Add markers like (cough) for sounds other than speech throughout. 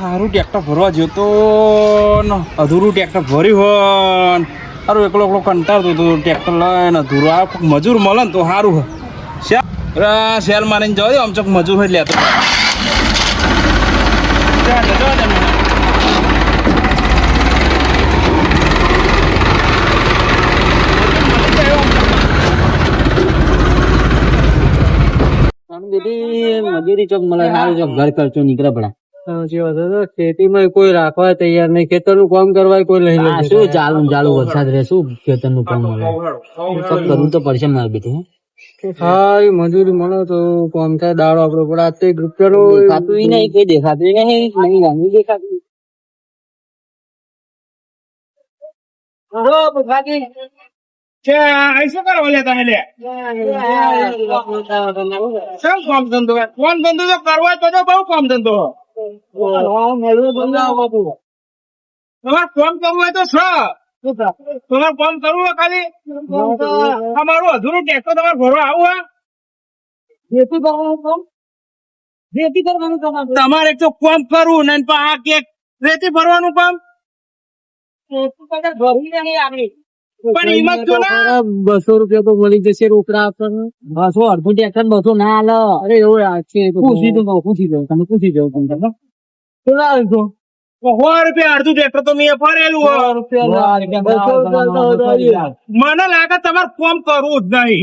હારું ટ્રેક્ટર ભરવા ગયો તો અધૂરું ટ્રેક્ટર ભર્યું હોય ને એકલો એકલો કંટાળતો હતો ટ્રેક્ટર લઈને અધૂરું. આ મજૂર મળે ને તો સારું હોય શેલ? અરે શેલ મારીને જવા દે આમ ચોક મજૂર હોય લેતો. મજૂરી ચોક મળે સારું ચોક, ઘર ખર્ચો નીકળે પડા ખેતીમાં કોઈ રાખવા તૈયાર નહીં. ખેતરનું કામ કરવા કોઈ લઈ આ શું ચાલુ ચાલુ વરસાદ રહે? શું ખેતર કામ મળે કરવું તો પડશે મારે બેટી હે? મજૂરી મળે તો કોમ થાય? દાડો આપડે પડે. આ તો એક રૂપિયાનો દેખાતું નહીં કઈ દેખાતું નહીં દેખાતું. છે આ શું કરો લે તમે લે શું કામ ધંધો? કોમ ધંધો તો કરવા તો બહુ કામ ધંધો. તમારે ફોન કરવું હોય તો છ. તમારે ફોન કરવું હોય ખાલી. અમારું અધૂરું ટેક્સ તમારે ભરવા આવું હોય તમારે. એક તો ફોન કરવું ને પણ આ કેક રેતી ભરવાનું કામ? પણ એમાં તો ના બસો રૂપિયા તો મળી જશે રોકડા આપણને બસો અડધું ટ્રેક્ટર બસો ના હાલ અરે એવું છે પૂછી દઉં પૂછી દઉં તમે પૂછી દઉં તમને સો રૂપિયા અડધું ટ્રેક્ટર તો મેં ફરેલું મને લાગે તમારે કામ કરવું જ નહીં.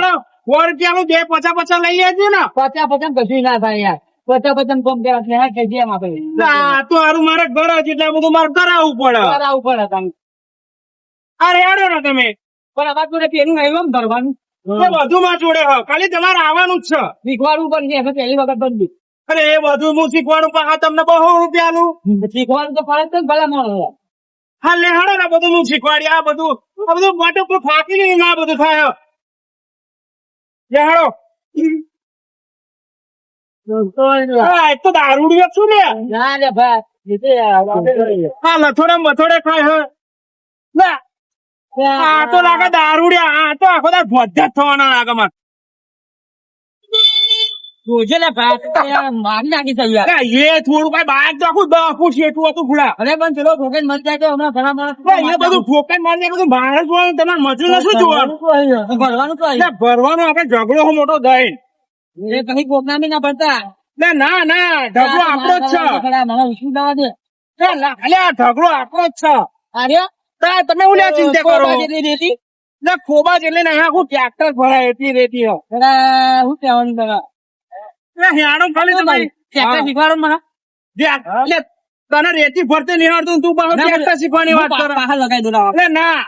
ને સો રૂપિયા નું બે પચાસ પચાસ લઈ આવજો ને. પચાસ પચાસ કશું ના થાય યાર. પચાસ બધા કોમ દેવા છે હા કઈ જેમ આપે? આ તો હારું મારે ઘર જ એટલે બધું મારે કરાવવું પડે. કરાવવું પડે તમે અરે આડો ને તમે. પણ આ બાજુ પેલું નહીં એમ ધરવાનું? બધું માં જોડે હ. ખાલી તમારે આવવાનું જ છે. શીખવાડવું પણ છે પહેલી વખત બંધ અરે એ બધું હું શીખવાડું પણ આ તમને બહુ રૂપિયાનું? શીખવાડું તો ફરજ તો ભલે મળે હા લે હાડો ને બધું હું શીખવાડી આ બધું આ બધું માટે ફાકી નહીં આ બધું થાય લે હેડો. તો છું ને. ના રે ભાઈ યાર હા લથોડે મથોડે ખાય હે. ના. આ તો લાગે દારૂડિયા આ તો આખો દાર ભોજા થવાના લાગે મને. જોજે લે ભાઈ મારી નાખી થઈ યાર એ થોડું કઈ બહાર તો આખું દસ ફૂટ શેઠું હતું અરે પણ ચલો ભોગન મરી જાય તો હમણાં ઘણા માણસ એ બધું મારી બધું બહાર જોવાનું તમારે મજૂર ને શું જોવાનું? ભરવાનું ભરવાનો આપણે ઝઘડો મોટો દઈ એ કઈ કોકના ના પડતા. ના ના ના ઢગલો આપણો જ છે. મને વિષ્ણુ દાવા દે ના, ના, અલ્યા ઢગલો આપણો જ છે. અરે તા તમે હું લ્યા ચિંતા કરો? જેટલી રેતી? ના ખોબા જેટલે ને આખું ટ્રેક્ટર ભરાય એટલી રેતી હો. શું કહેવાનું તમે એટલે હેણો ખાલી તમે. ટ્રેક્ટર શીખવાડો મને એટલે તને રેતી ભરતે નિહાળતું તું ના, ટ્રેક્ટર શીખવાની વાત કરે. લગાઈ દો ના.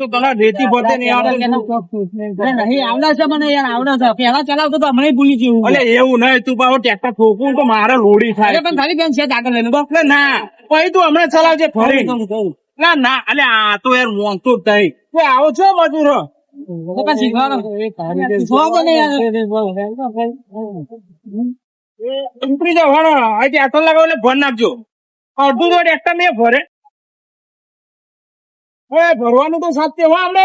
તો રેતી નહીં આવડે છે મને યાર આવડે છે પેલા ચલાવતો તો હમણાં ભૂલી ગયું એટલે એવું નહીં તું પાછો ટ્રેક્ટર ઠોકું તો મારે લોડી થાય પણ ખાલી બેન છે આગળ લઈને બસ ના પછી તું હમણાં ચલાવજે ફરી ના ના એટલે આ તો યાર મોંઘતો જ નહીં તું આવો છો મજૂરો હો? ઉપરી જાવ એટલે ભર નાખજો અડધું તો ટ્રેક્ટર નહીં ભરે ભરવાનું તો સાચે હો આપણે.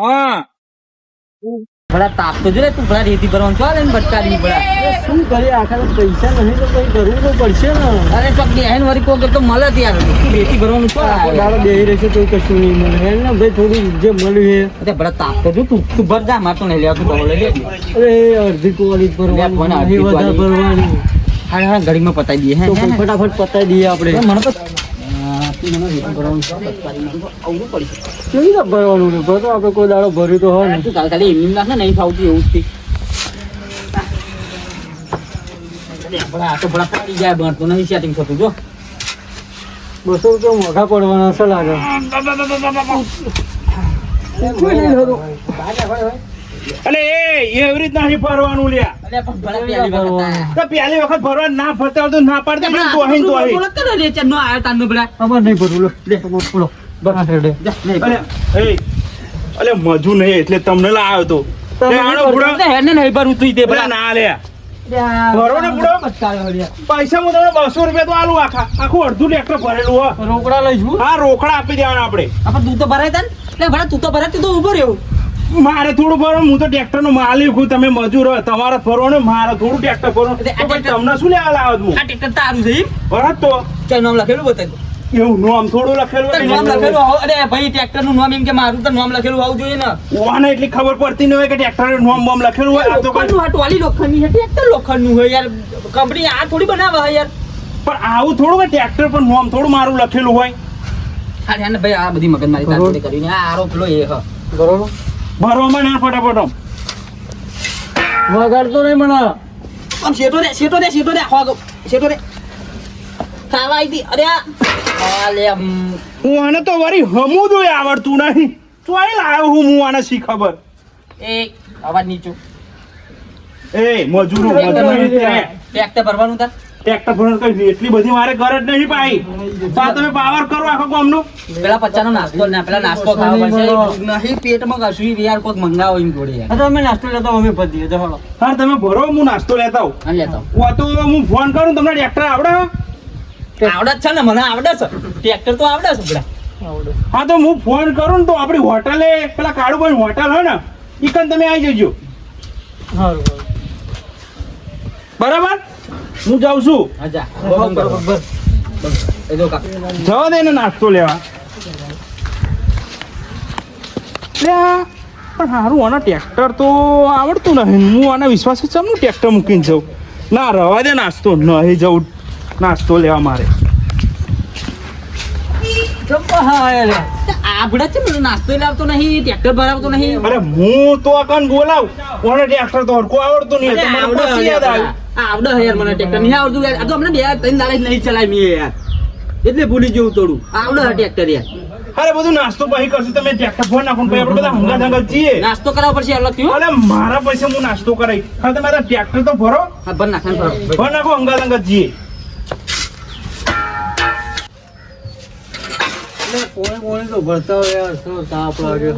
હા. ભલા તાપ તો જોડે તું ભલા રેતી ભરવાનું ચાલે ને બટકારી ભલા. શું કરીએ? આખા પૈસા નહીં તો કઈ કરવું તો પડશે ને. અરે ચોક બેહેન વરી કોક તો મળે ત્યાં તું રેતી ભરવાનું ચાલે. દાડો બેહી રહેશે તો કશું નહીં મળે. એને ભાઈ થોડું જે મળ્યું અરે ભલા તાપ તો જો તું તું ભર જા માર તો નહીં લેવા તું તો લઈ લે અરે અડધી કોલી ભરવાની વધારે ભરવાની. હા હા ઘડીમાં પતાવી દઈએ. ફટાફટ પતાવી દઈએ આપણે. મને તો ભરવાનું ને ભરો આપણે કોઈ દાડો ભર્યું તો હોય ને કાલ ખાલી એમની નાખ નહીં ફાવતું એવું જો બસો રૂપિયા મોઘા પડવાના છે લાગે એટલે એ એવી રીતના નહીં ભરવાનું લ્યા. તો પહેલી વખત ભરવા ના ફરતા તો ના પાડતા ને આયો નહીં લો લે બોલો બસ. હેડે અલે અલે મજુ નહીં એટલે તમને લાવ્યો તો. તમે આનો નહીં ના લે. પૈસા હું તમને બસો રૂપિયા તો આલું આખા આખું અડધું ટ્રેક્ટર ભરેલું હો. રોકડા લઈશું હા રોકડા આપી દેવાના આપણે. આ તું તો ભરાય તા ને એટલે ભરા તું તો ભરાય તું તો ઊભો રહ્યો મારે થોડું ફરો હું તો ટ્રેક્ટર નો માલિક છું તમે મજૂર હોય તમારે ફરો ને મારે થોડું ટ્રેક્ટર ટ્રેક્ટર- તમને શું લેવા લાવો છું? આ ટ્રેક્ટર તારું છે બરાબર તો. ચાલ નામ લખેલું બતાવી એવું નામ થોડું લખેલું નામ લખેલું અરે ભાઈ ટ્રેક્ટરનું નામ એમ કે મારું તો નામ લખેલું આવું જોઈએ ને. ઓને એટલી ખબર પડતી ન હોય કે ટ્રેક્ટર નામ બોમ લખેલું હોય આ તો આ ટોલી લોખંડની છે ટ્રેક્ટર લોખંડનું હોય યાર. કંપની આ થોડી બનાવે છે યાર. પણ આવું થોડું કે ટ્રેક્ટર પર નામ થોડું મારું લખેલું હોય. અરે ભાઈ આ બધી મગજમારી કરીને. આ આરોપ લો એ હ. બરોબર. ભરવામાં ના ફટાફટ વગાડતો નહીં મને આમ શેટો રે શેટો રે શેટો રે આગો શેટો રે ખાવા આવી હતી અરે આ આ હું આને તો વરી હમું જ આવડતું નહીં તો અહીં લાવ્યો હું હું આને શી ખબર એ અવાજ નીચો એ મજૂરો મજૂરો ટ્રેક્ટર ભરવાનું તાર ટ્રેક્ટર ભરણ કઈ એટલી બધી મારે ઘર જ નહીં પાઈ તો આ તમે પાવર કરો આખો ગામનું. પેલા પચાનો નાસ્તો ને પેલા નાસ્તો ખાવા પડશે નહીં પેટમાં કશું યાર કોઈક મંગાવો એમ જોડે યાર. તો અમે નાસ્તો લેતો અમે પતી તો હાલો. હા તમે ભરો હું નાસ્તો લેતા આવું. હા લેતો. વા તો હું ફોન કરું તમને ટ્રેક્ટર આવડે આવડે જ છે ને મને આવડે છે. ટ્રેક્ટર તો આવડે છે પેલા હા તો હું ફોન કરું ને તો આપણી હોટલે પેલા કાળુભાઈ હોટલ હોય ને ઈકન તમે આવી જજો. સારું બરાબર? હું જાઉં છું. જવા દે ને નાસ્તો લેવા. પણ સારું આના ટ્રેક્ટર તો આવડતું નહીં હું આના વિશ્વાસે ચમનું ટ્રેક્ટર મૂકીને જાઉં. ના રવા દે નાસ્તો. નહીં જવું. નાસ્તો લેવા મારે. આપડે છે નાસ્તો લાવતો નહીં ટ્રેક્ટર ભરાવતો નહીં. અરે હું તો અકન બોલાવ કોને ટ્રેક્ટર તો હરકો આવડતું નહીં. યાદ આવ્યું આવડે હે યાર મને ટ્રેક્ટર નહીં આવડતું યાર. આ તો અમને બે ત્રણ દાડા નહીં ચલાય મેં યાર. એટલે ભૂલી જેવું થોડું. આવડે હે ટ્રેક્ટર યાર. અરે બધું નાસ્તો પછી કરશું. તમે ટ્રેક્ટર ફોન નાખો પછી આપણે બધા હંગા ધંગા જઈએ નાસ્તો કરાવવો પડશે અલગ થયું. અરે મારા પૈસે હું નાસ્તો કરાવી હા તમે આ ટ્રેક્ટર તો ભરો. હા ભર નાખો ભર. નાખો હંગા ધંગા જઈએ કોઈ કોઈ તો ભરતા હોય યાર શું તાપ લાગે.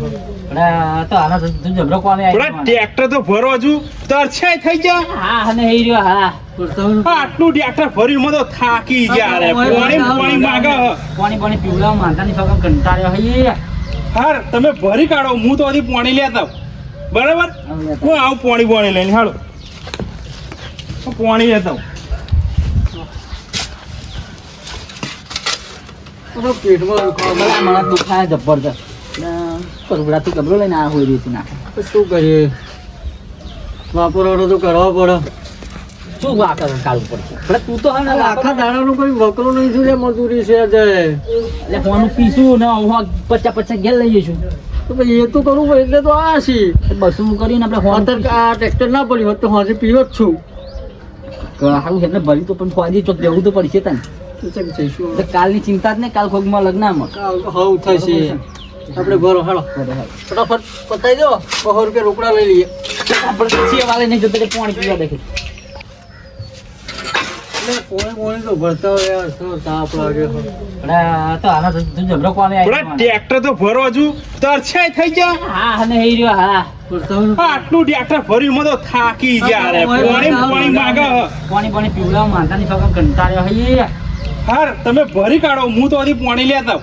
તો આના તું જબરો કોમે થોડા ટ્રેક્ટર તો ભરો હજુ. તરછાઈ થઈ ગયા હા હા હઈ રહ્યો હા. ભરતા હોય આ આટલું ટ્રેક્ટર ભર્યું મને તો થાકી ગયા રે. પાણી પાણી માગે. પાણી પાણી પીવડાવ માતાની ફગમ કંટાળ્યો હઈ હાર તમે ભરી કાઢો હું તો હજી પાણી લેતા બરાબર? હું આવું પાણી પાણી લઈને. હાલો. હું પાણી લેતા આવું. તો પેટમાં દુખાવા મને દુખાય જબરદસ્ત ગબરો લઈને આ હોય તો શું કરીએ? વાપરવાનો તો કરવા પડે. શું આ કર કાઢવું પડશે એટલે તું તો હે આખા દાડાનું કોઈ વકરો નહીં છું મજૂરી છે એટલે ફોન પીશું ને હું પચાસ પચાસ ઘેર લઈ જઈશું. તો પછી એ તો કરવું પડે એટલે તો આ છી. બસું કરીને આપણે હોતર આ ટ્રેક્ટર ના પડ્યું હોત તો હોજે પીવો જ છું. સારું એટલે ભરી તો પણ ફોજી ચોક દેવું તો પડશે તને. તો ચમ જઈશું કાલની ચિંતા જ ને કાલ ખોગમાં લગ્નમાં કાલ તો હવ થશે આપણે ભરો હાલો ફટાફટ પતાવી દો બસો રૂપિયા રોકડા લઈ લઈએ. આપણે પછી વાલે નહીં જતો પાણી પીવા દેખે હોય ટ્રેક્ટર તો ભરો હજુ. તરછાઈ થઈ ગયા. હા હા ને રહ્યો હા. હોય આટલું ટ્રેક્ટર ભર્યું મને તો થાકી ગયા. રે પાણી પાણી માગે. પાણી પીવડાવ કંટાળ્યો હઈ હાર તમે ભરી કાઢો. હું તો હજી પાણી લેતા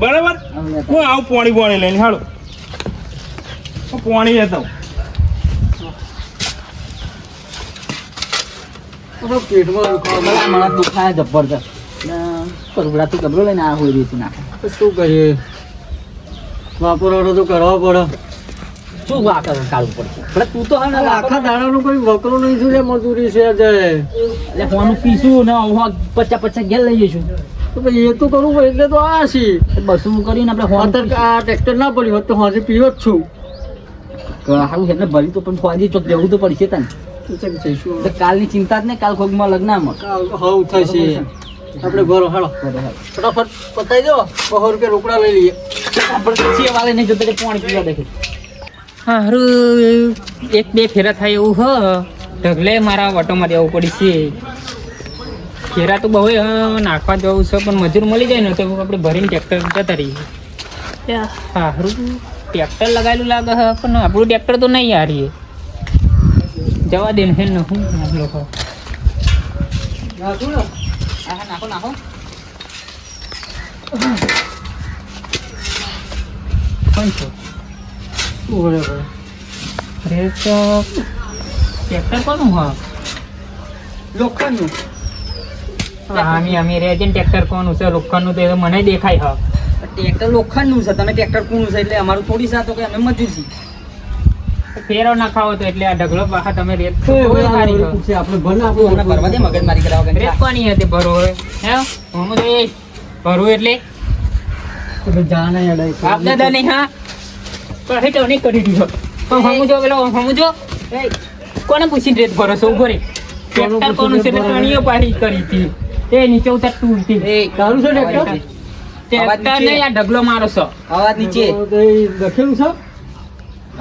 બરાબર? હું આવું પાણી પાણી લઈને હાલો. હું પાણી લેતા પેટમાં દુખાય જબરદસ્ત પરવડાથી ગબરો લઈને આ હોય નાખે. શું કરીએ? વાપરવાનો તો કરવા પડે. શું આ કર કાઢવું પડશે પણ તું તો હે આખા દાડાનું કોઈ વકરો નહીં છું લે મજૂરી છે આજે. એટલે ફોન પીશું ને હું પચાસ પચાસ ઘેર લઈ જઈશું. તો ભાઈ એ તો કરવું પડે એટલે તો આ છે. બસું કરીને આપણે હોન આ ટ્રેક્ટર ના પડ્યું હોત તો હાજે પીવો જ છું સારું એટલે ભરી તો પણ ફોજી ચોક દેવું તો પડશે તને. જઈશું કાલની ચિંતા જ ને કાલ ખોગમાં લગ્નમાં. હવ થશે આપણે ભરો હાલો. ફટાફટ પતાવી દો બસો રૂપિયા રોકડા લઈ લઈએ. આપણે પછી વાલે નહીં જતો પાણી પીવા દેખે હારું એક બે ફેરા થાય એવું હ. ઢગલે મારા ઓટોમાં જવું પડશે છે. ફેરા તો બહુ હ, નાખવા જવું છે પણ મજૂર મળી જાય ને તો આપણે ભરીને ટ્રેક્ટર જતા રહીએ. હારું ટ્રેક્ટર લગાવેલું લાગે હ પણ આપણું ટ્રેક્ટર તો નહીં હારીએ જવા દે ને હે ને હું લોકો નાખું નાખો નાખો શું રેસ ટ્રેક્ટર કોનું હ લોખંડનું. આમી આમી રેજન ટ્રેક્ટર કોનું છે? લોખંડનું તો મને દેખાય હા ટ્રેક્ટર લોખંડનું છે. તમે ટ્રેક્ટર કોનું છે એટલે અમારું થોડી સાતો કે અમે મજૂર છીએ. ફેરો ના ખાવો તો એટલે આ ઢગલો પાછા તમે રેત આપણે ભર ભરવા દે મગજમારી કરાવો રેત કોની હતી ભરો હવે. હે? હું તો એ ભરું એટલે? જાણે દાદા નહીં હા? પણ હેઠો નહીં કરી દીધો પણ સમજો પેલો સમજો એ કોને પૂછીને રેત ભરો છો? ઊભો રે ટ્રેક્ટર કોનું છે? એટલે ટણીઓ પાડી કરી હતી. એ નીચે ઉતાર તૂટતી એ તારું છે ટ્રેક્ટર? ટ્રેક્ટર નહીં આ ઢગલો મારો છો. અવાજ નીચે. લખેલું છે?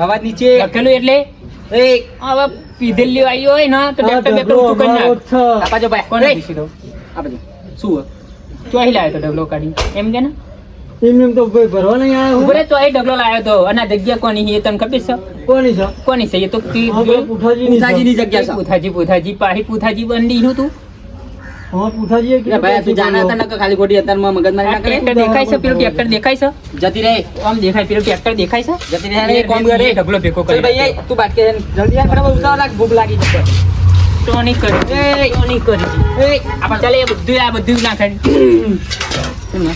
અવાજ નીચે. લખેલું એટલે? એ. હવે પીધેલી આવી હોય ને તો ટ્રેક્ટર કરી ભાઈ કોને દઉં? શું? ચોહી લાવ્યો તો ઢગલો કાઢી. એમ કે ને? એમને એમ તો ભાઈ ભરવા નહીં આવ્યા ઉભરે તો ચોહી ઢગલો લાવ્યો તો. અને જગ્યા કોની છે એ તને ખબર છે? કોની છે? કોની છે એ તો છે. પૂથાજીની જગ્યા છે. પૂથાજી પૂથાજી પાહી પૂથાજી બંડી નું તું? હા, પૂઠાજીએ એ ભાઈ તું જાણે હતા ને કે ના કરે? દેખાય છે? પેલું ટ્રેક્ટર દેખાય છે? જતી રહે. આમ દેખાય પેલું ટ્રેક્ટર દેખાય છે? જતી રહે એ કોમ કરે. ઢગલો ભેગો ચલ ભાઈ તું બાટકે જલ્દી આવ બરાબર ઉતાવળ લાગ ભૂખ લાગી જશે ટોની કરી. ટોની કરી. એ આપણે ચાલે બધું આ બધું ના કરી.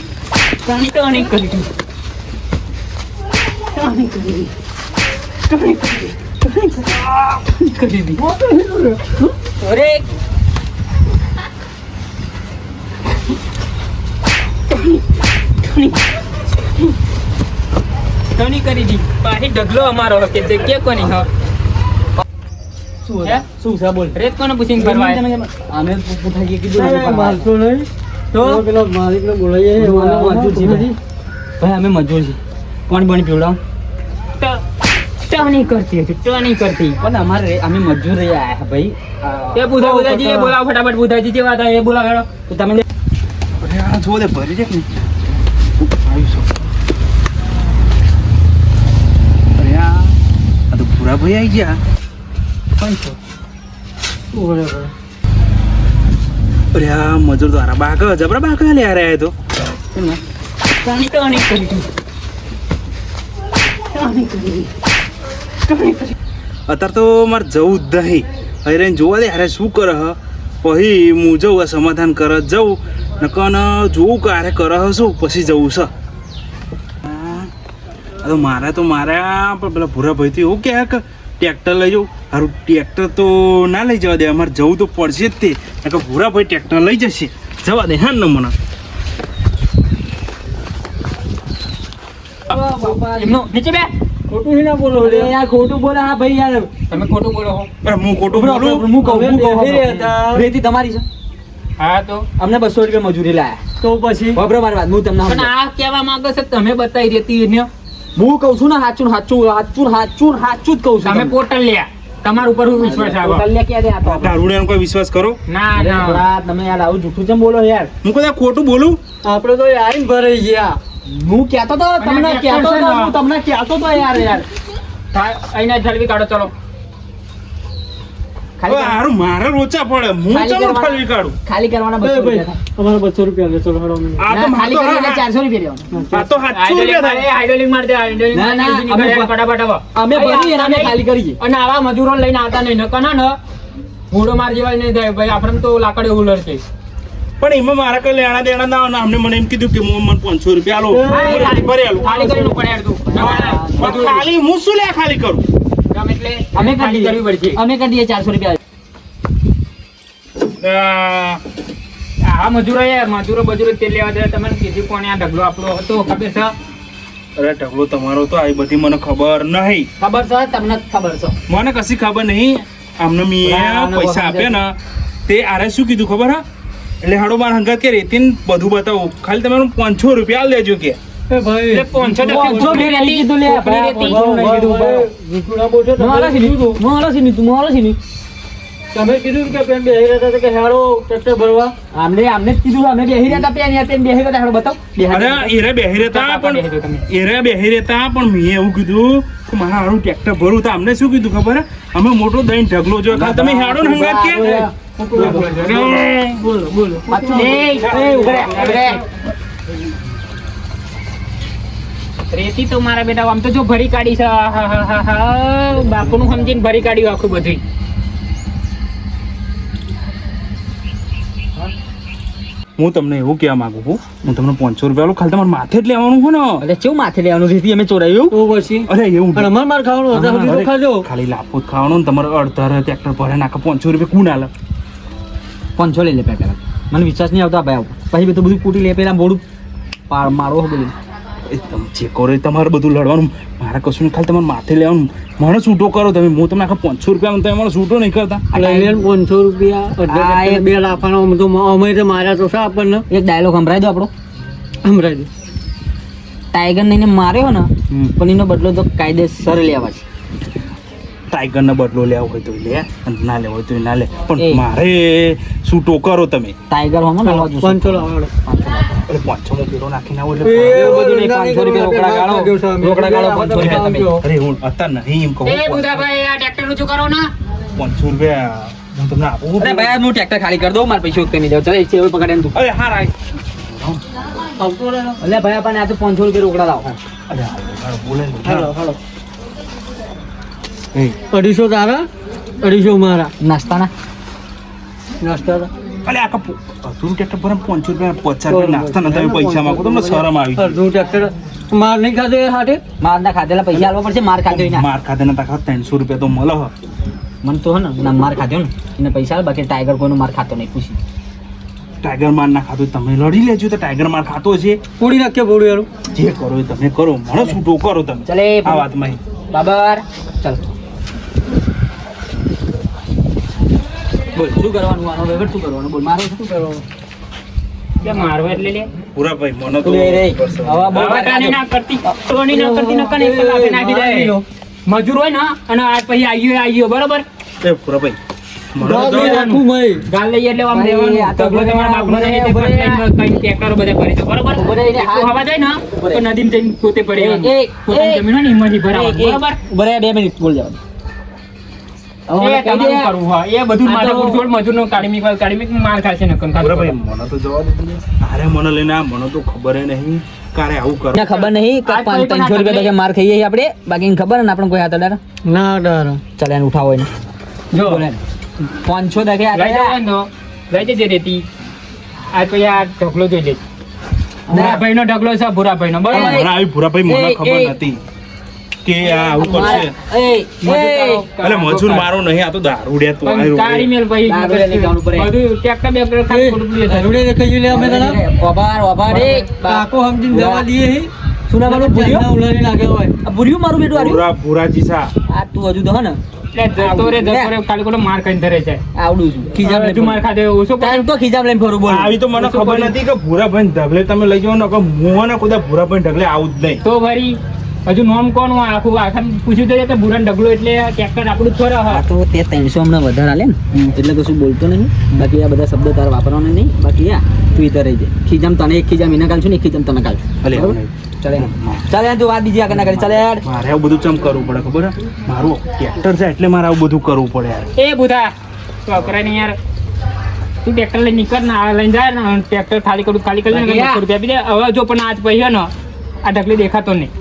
(clears throat) ટોની કરી કરી ટોની કરી કરી દી અરે. ટોની કરી દી પાછી ઢગલો અમારો કે જગ્યા કોની હ. શું હે? શું બોલ. રેત કોને પૂછીને ભરવા આને અમે પૂઠાજી કીધું. મારશો નહીં. તો? પેલો પેલા માલિકને બોલાવીએ મજૂર છે. ભાઈ અમે મજૂર છીએ. કોણ બની પીવડાવ? ટોની કરતી હતી ટોની કરતી. પણ અમારે અમે મજૂર રહી આયા ભાઈ. એ બુધા બુધાજી એ બોલાવો ફટાફટ બુધાજી જેવા હતા એ બોલાવો. તો તમે અરે આ જો દે ભરી દે કે નહીં? આવ્યું છો અરે આ તો પૂરા ભાઈ આવી ગયા. પણ કરે ભાઈ? અરે મજૂર દ્વારા બાક જબરા બાક લે આ રહ્યા તો. કરી. કરી. કરી. અત્યારે તો મારે જવું જ નહીં. રહીને જોવા દે અરે શું કરે હ. પછી હું જઉં આ સમાધાન કરે જ જઉં. નકન જોવું કે અરે કરે હ શું પછી જવું છે. મારે તો મારે તો મારા પણ પેલા ભૂરા ભાઈથી એવું કહે કે ટ્રેક્ટર લઈ જાઉં. સારું ટ્રેક્ટર તો ના લઈ જવા દે અમારે જવું તો પડશે જ તે. કે ભૂરા ભાઈ ટ્રેક્ટર લઈ જશે. જવા દે હા ને મને નીચે બે. ખોટું ના બોલો. યાર ખોટું બોલે. હા ભાઈ યાર. તમે ખોટું બોલો છો. હું ખોટું બોલું? હું કહું. રેતી તમારી છે? હા તો? અમને બસો રૂપિયા મજૂરી લાયા. તો પછી? બબરો મારી વાત હું તમને પણ આ કહેવા માંગો છો તમે બતાવી દેતી એને હું કહું છું ને સાચું સાચું હાચું સાચું ને હાચું ને હાચું જ કહું છું તમે તમને. લ્યા તમારા ઉપર હું વિશ્વાસ આવો કલ્યા ક્યારે આ તો આપણે? દારૂડિયાનો કોઈ વિશ્વાસ કરો? ના ના. તમે યાર આવું જૂઠું જેમ બોલો યાર. હું કદાચ ખોટું બોલું? આપણે તો આવીને ભરાઈ ગયા. હું કહેતો તો તમને કહેતો તો હું તમને કહેતો તો યાર યાર. અહીંના જલ્દી કાઢો ચલો. ખાલી મારે રોચા પડે. હું ખાલી કરવા- ઠલવી કાઢું. ખાલી કરવાના બસો રૂપિયા અમારે બસો રૂપિયા લે ચલો હેડો આ તો ખાલી મારે તો કરી એટલે હા- ચારસો રૂપિયા. આ તો સાતસો રૂપિયા થાય. હાઇડ્રોલિક માર દે હાઇડ્રોલિક ના, ના, ફટાફટ અમે ભરી અમે ખાલી કરીએ. અને આવા મજૂરો લઈને આવતા નહીં. નકર ના ને ઘોડો માર જેવા નહીં થાય. ભાઈ આપણે તો લાકડે ઉલર છે પણ એમાં મારા કઈ લેણા દેણા ના હોય અમને મને એમ કીધું કે હું મને પાંચસો રૂપિયા આલો. ખાલી કરી. ખાલી હું શું લે ખાલી કરું? એટલે અમે કરી કરવી પડશે. અમે કરી દઈએ ચારસો રૂપિયા. આ, મજૂરો યાર મજૂરો બજૂરો તેલ લેવા દે તમને કીધું કોને આ ઢગલો આપણો હતો ખબર છે? અરે ઢગલો તમારો તો આ બધી મને ખબર નહીં. ખબર છે તમને ખબર છે. મને કશી ખબર નહીં. આમને મેં પૈસા આપ્યા ને તે આરે શું કીધું ખબર હા? એટલે હાડો માર હંગાત કે રેતીન બધું બતાવું. ખાલી તમે પાંચસો રૂપિયા લેજો કે. એ ભાઈ એટલે પાંચસો ટકા પાંચસો કોકની નહીં રેતી, કીધું લે, કોકની રેતી. પાંચસો નહીં કીધું, ભાઈ, જૂઠું ના બોલશો, તમે મોહલા કીધું સીની, હતું. સીની, તું મોહલા સીની. તમે કીધું કે પેન બેહી રહેતા હતા કે હેડો ટ્રેક્ટર ભરવા. આમને આમને જ કીધું અમે બેહી રહ્યા હતા પેન યાર પેન બેહી રહ્યા હેડો બતાવ. અરે એરે બેહી રહેતા પણ એરે બેહી રહેતા પણ મેં એવું કીધું કે મારા હારું ટ્રેક્ટર ભરું. તો અમને શું કીધું ખબર? અમે મોટો દહીં ઢગલો જો તમે હેડો ને હંગાત કે? બોલો, બોલો. બોલો રેતી તો મારા બેટા આમ તો જો ભરી કાઢી છે. હા હા હા હા. બાપુનું સમજીને ભરી કાઢ્યું આખું બધું હું તમને એવું કહેવા માંગુ છું હું તમને પાંચસો રૂપિયા ખાલી તમારે માથે જ લેવાનું હોય ને. એટલે કેવું માથે લેવાનું? રેતી અમે ચોરાયું. તો પછી? અરે એવું પણ અમાર માર ખાવાનું ખાજો. ખાલી લાફો જ ખાવાનું ને તમારે અડધા ટ્રેક્ટર ભરે નાખે પાંચસો રૂપિયા કોણ આલે? પાંચસો લઈ લે પહેલાં મને વિશ્વાસ નહીં આવતા ભાઈ પછી બધું બધું કૂટી લે પેલા મોડું પાર મારો હો બધું. એ તમે જે કરો એ તમારે બધું લડવાનું. મારે કશું ખાલી તમારે માથે લેવાનું. મને છૂટો કરો તમે. હું તમને આખા પાંચસો રૂપિયા તમે મને છૂટો નહીં કરતા. પાંચસો રૂપિયા બે લાફાનો તો અમે તો માર્યા તો શા આપણને. એક ડાયલોગ સંભળાય દો આપણો. સંભળાય દો. ટાઈગર ને માર્યો ને પણ એનો બદલો તો કાયદેસર લેવા છે. ટાઈગરનો બદલો લેવો હોય તો લે અને ના લેવો હોય તો ના લે. પણ મારે છૂટો કરો તમે. ટાઈગર હોમ ને એટલે પાંચસો નો પેલો નાખી ના એટલે બધું નહીં, પાંચસો રૂપિયા રોકડા ગાળો. રોકડા ગાળો પાંચસો રૂપિયા તમે અરે હું અત્યારે નહીં એમ કહું. એ બુધાભાઈ આ ટ્રેક્ટર ઊંચું કરો ના? પાંચસો રૂપિયા હું તમને આપું. અરે ભાઈ હું ટ્રેક્ટર ખાલી કરી દઉં મારે પૈસા વખતે નહીં જાવ ચાલ છે પકડે તું. અરે હા રાય. એટલે ભાઈ આપણને આ તો પાંચસો રૂપિયા રોકડા લાવો. અરે હાલો, બોલે ને. હાલો હાલો. અઢીસો તારા અઢીસો મારા. નાસ્તાના? નાસ્તા અલે આખા અધૂરું ટ્રેક્ટર પર પાંચસો રૂપિયા પચાસ રૂપિયા નાખતા ને તમે પૈસા માંગો તમને શરમ આવી. અડધું ટ્રેક્ટર માર નહીં ખાધો એ હાટે? મારના ખાધેલા પૈસા આલવા પડશે માર ખાધો માર ખાધે ને તાકા ત્રણસો રૂપિયા તો મળે હ. મને તો હે ને માર ખાધો ને એને પૈસા આલ બાકી ટાઈગર કોઈનો માર ખાતો નહીં પૂછી. ટાઈગર માર ના ખાતો તમે લડી લેજો તો ટાઈગર માર ખાતો છે પોડી નાખ્યો પૂડું જે કરો એ તમે કરો મને શું કરો તમે. ચલે આ વાતમાં બાબર ચાલ. બોલ શું કરવાનું? આનો વહીવટ શું કરવાનું? બોલ મારો શું કરવાનું કે મારવા એટલે લે? પૂરા ભાઈ મને તો હવે બટાની ના કરતી ટોની ના કરતી નકર એક કલાકે નાખી જાય મજૂર હોય ને અને આ પછી આવ્યો એ બરોબર? એ પૂરા ભાઈ દે. એટલે દો, એટલું ને ને બે મિનિટ બોલ જવાનું. ખબર નહીં કારે ના ખબર નહીં. કે આજ પાંચ કોઈ પણ રૂપિયા માર ખાઈએ છીએ બાકી ખબર ને આપણે કોઈ હાથ અડાડે ના ડર. ચાલે એને ઉઠાવો એને. જો. ને. પાંચસો આ લઈ તો જજે રેતી. આ પછી આ ઢગલો જોઈ લેજે ભૂરાભાઈનો ઢગલો છે ભૂરાભાઈનો. નો બરાબર? મને આવી પૂરા ભાઈ મને ખબર નથી. કે આ આવું કરશે. અરે મજૂર મારો નહીં આ તો દારૂડિયા તો આવ્યો કાળી મેલ ભાઈ. બધું ટ્રેક્ટર બેક્ટર ખાલી ખોટું પડ્યું દેખાઈ લે અમે તને ઓબાર ઓબાર એ, કાકો સમજીને જવા દઈએ આનું? ભૂર્યું? ઉલારી લાગે હોય. આ ભૂર્યું મારું બેટું આર્યું? પૂરા પૂરાજી સા. આ તું હજુ દહ ને? જતો રે જતો રે ખાલી ખોટો માર ખાઈને ધરે છે. આવડું છું. ખીજામ હજુ માર ખાધે ઓછો. તો ખીજામ લઈને ફરું બોલ. આવી તો મને ખબર નથી કે ભૂરાભાઈ ઢગલે તમે લઈ જાઓ ને કે હું ને ભૂરા ભૂરાભાઈ ઢગલે આવું જ નહીં. તો વળી હજુ નોમ કોણ હોય? આખું આખા પૂછ્યું તો કે બુરાન ઢગલો એટલે ટ્રેક્ટર આપણું થોડા હોય. તો તે ત્રણસો હમણાં વધારે હાલે ને. એટલે કશું બોલતો નહીં. બાકી આ બધા શબ્દો તારે વાપરવાના નહીં. બાકી આ તું ઈધર રહી જાય ખીજામ તને એક ખીજામ એને કાલ છું ને એક ખીજામ તને કાલ ભલે? ચાલે ચાલે તું વાત બીજી આગળ ના કરી. ચાલે યાર. મારે આવું બધું ચમ કરવું પડે ખબર મારું ટ્રેક્ટર છે એટલે મારે આવું બધું કરવું પડે યાર. એ બુધા તો અકરાય નહીં યાર. તું ટ્રેક્ટર લઈ નીકળ ને આ લઈને જાય ને. ટ્રેક્ટર ખાલી કરું ખાલી કરી રૂપિયા આપી દે. હવે જો પણ આજ પૈયો ને આ ઢગલી દેખાતો નહીં.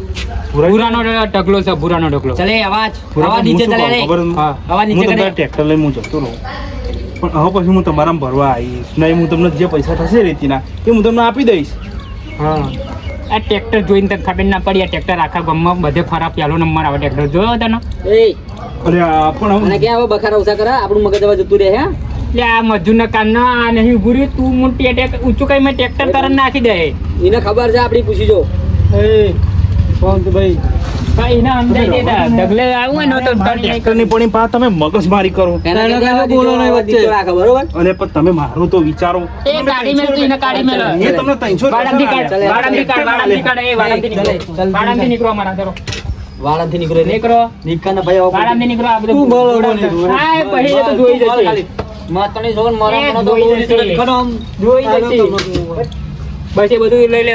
ભૂરાનો ઢગલો છે પુરાનો ઢગલો. ચલે અવાજ. અવાજ નીચે ચલે રે. અવાજ નીચે કરે ટ્રેક્ટર લઈને હું જતો રહું. પણ હવે પછી હું તમારા ભરવા આવીશ. નહીં હું તમને જે પૈસા થશે રેતીના એ હું તમને આપી દઈશ. હા. આ ટ્રેક્ટર જોઈને તને ખબર ના પડી આ ટ્રેક્ટર આખા ગામમાં બધે ફરા પહેલો નંબર આવે. ટ્રેક્ટર જોયો તને? એ. અરે પણ હવે કે હવે બખારા ઉસા કરા? આપણું મગજ હવે જતું રહે હે? એટલે આ મજૂરના કાનના આ નહીં ઉભું રહ્યું તું મોટી ઊંચું કઈ મેં ટ્રેક્ટર તરત નાખી દે. એને ખબર છે આપણી પૂછી જો. એ. ભાઈ ને તો પા તમે મગજમારી કરો. અને પણ તમે મારું તો વિચારો. એ કાઢી મેલ તું એને કાઢી મેલ એ તમને ત્રણસો નીકળો. નીકળો વાળાથી નીકળે રે નીકળો. ને ભાઈ હવે નીકળો આ તું બોલો હા પછી તો જોઈ જશે. માતણી જોન મારા મને તો જોઈ જશે. જોઈ જશે. બસ એ બધું લઈ લે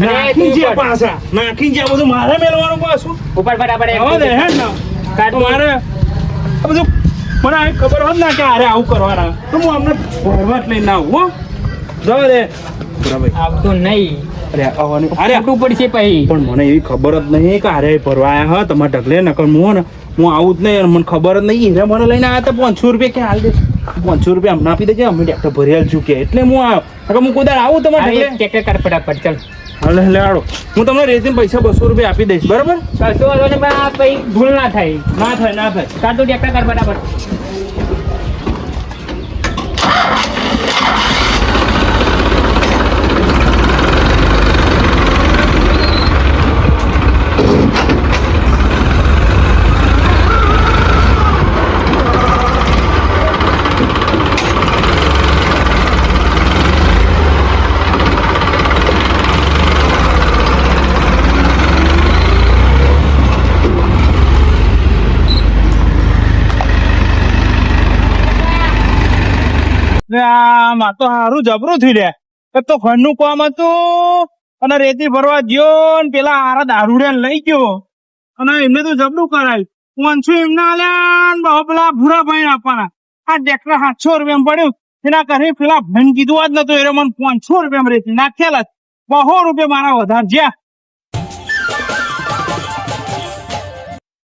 નાખી જે પાછા. નાખી જે આ બધું મારે મેળવાનું પાછું. ઉપાડ ફટાફટ હવે દે હે ને. મારે બધું મને આ ખબર હોત ને કે અરે આવું કરવાના. તો હું અમને ભરવા જ લઈને આવું હો. જવા દે આવતો નહીં. અરે આવવાની અરે. પડશે પછી. પણ મને એવી ખબર જ નહીં કે અરે ભરવા આયા હા. તમારે ઢગલે નકર હું ને હું આવું જ નહીં મને ખબર જ નહીં. હીરા મને લઈને આવ્યા તો પાંચસો રૂપિયા ક્યાં હાલ દે? પાંચસો રૂપિયા હમણાં આપી દેજે અમે ટ્રેક્ટર ભરી આલશું કે એટલે હું આવ્યો અગર હું કોઈ આવું તમારે ટ્રેક્ટર કર ફટાફટ ચાલ. હાલે હાલે આડો હું તમને રેતી પૈસા બસો રૂપિયા આપી દઈશ બરાબર? વાંધો નહીં પણ ભૂલ ના થાય. ના થાય ના થાય. તાર તો ટ્રેક્ટર કર ફટાફટ આમાં તો સારું જબરું થયું લે. એક તો ઘરનું કામ હતું. અને રેતી ભરવા ગયો ને પેલા હારા દારૂડિયા લઈ ગયો. અને એમને તો જબરું કરાયું. પાંચસો એમને આલ્યા પેલા ભૂરા ભાઈ આપવાના. આ ટ્રેક્ટર સાતસો રૂપિયા પડ્યું. એના કરે પેલા ભાઈ કીધું આજ નતો. એ મને પાંચસો રૂપિયા રેતી નાખેલા જ. બહો રૂપિયા મારા વધારે જ્યાં.